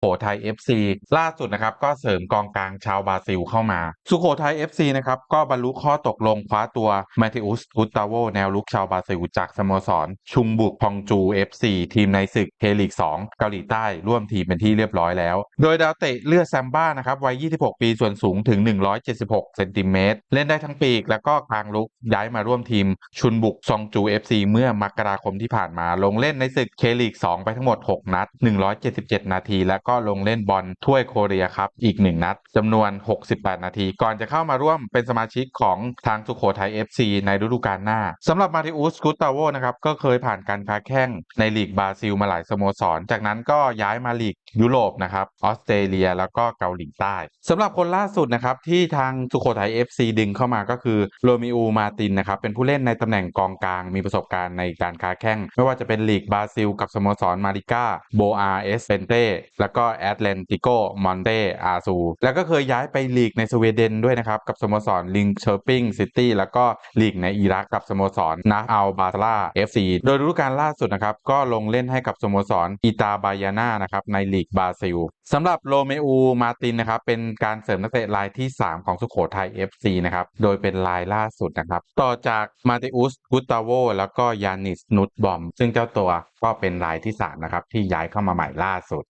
โขทัย FC ล่าสุดนะครับก็เสริมกองกลางชาวบราซิลเข้ามา สุโขทัย FC นะครับก็บรรลุข้อตกลงคว้าตัวมาเทอุสกุตาโวแนวลุกชาวบราซิลจากสโมสร ชุงบุกพองจู FC ทีมในศึกเฮลิก2 เกาหลีใต้ร่วมทีมเป็นที่เรียบร้อยแล้ว โดยดาวเตะเลือดแซมบ้านะครับวัย 26 ปีส่วนสูงถึง 176เซนติเมตรเล่นได้ทั้งปีก แล้วก็กลางลุกย้ายมาร่วมทีม ชุนบุกซองจู FC เมื่อมกราคมที่ผ่านมาลงเล่นในศึกเคลิก2 ไปทั้งหมด 6 นัด 177 นาทีแล้วก็ลงเล่นบอลถ้วยโคเรียครับอีก 1 นัดจำนวน 68 นาที ก่อนจะเข้ามาร่วมเป็นสมาชิกของทางสุโขทัย FC ในฤดูกาลหน้าสำหรับมาติอุสกุตตาโวนะครับก็เคยผ่านการค้าแข่งในลีกบราซิลมาหลายสโมสร จากนั้นก็ย้ายมาลีกยุโรปนะครับออสเตรเลียแล้วก็เกาหลีใต้สำหรับคนล่าสุดนะครับที่ทางสุโขทัย FC ดึงเข้ามาก็คือโรมิอูมาตินนะครับเป็นผู้เล่นในตำแหน่งกองกลางมีประสบการณ์ในการค้าแข่งไม่ว่าจะเป็นลีกบราซิล กับสโมสรมาริก้าโบอาเอสเปนเต้แล้วก็ก็แอตแลนติโกมอนเตอาซูแล้วก็เคยย้ายไปลีกในสวีเดนด้วยนะครับ กับสโมสรลิงเชอร์ปิงซิตี้แล้วก็ลีกในอิรักกับสโมสรนาอัลบาตาลา FC โดยฤดูกาลล่าสุดนะครับ ก็ลงเล่นให้กับสโมสรอิตาบายาน่านะครับในลีกบราซิลสำหรับโรเมอูมาตินนะครับเป็นการเสริมนักเตะรายที่ 3 ของสุโขทัย FC นะครับโดยเป็นรายล่าสุดนะครับ ต่อจากมาติอุสกุตตาโวแล้วก็ยานิสนุตบอม ซึ่งเจ้าตัวก็เป็นรายที่ 3 นะครับ ที่ย้ายเข้ามาใหม่ล่าสุด